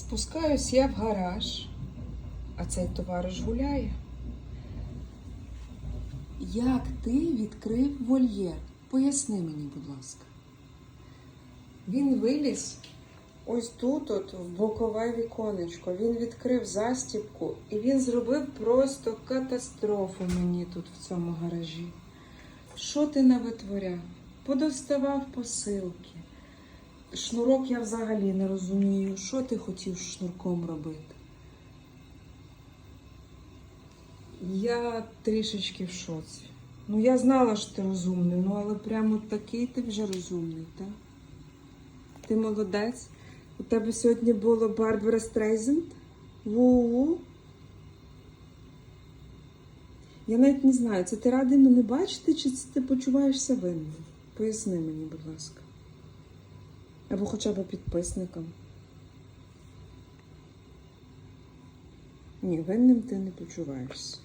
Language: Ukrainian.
Спускаюсь я в гараж, а цей товариш гуляє. Як ти відкрив вольєр? Поясни мені, будь ласка. Він виліз ось тут, от, в бокове віконечко. Він відкрив застібку і він зробив просто катастрофу мені тут в цьому гаражі. Що ти навитворяв? Подоставав посилки. Шнурок я взагалі не розумію. Що ти хотів шнурком робити? Я трішечки в шоці. Ну, я знала, що ти розумний, ну але прямо такий ти вже розумний, так? Ти молодець. У тебе сьогодні було Барбара Стрейзенд? Ву. Я навіть не знаю, це ти радий мене бачити, чи це ти почуваєшся винним? Поясни мені, будь ласка. Або хоча б підписникам. Ні, винним ти не почуваєшся.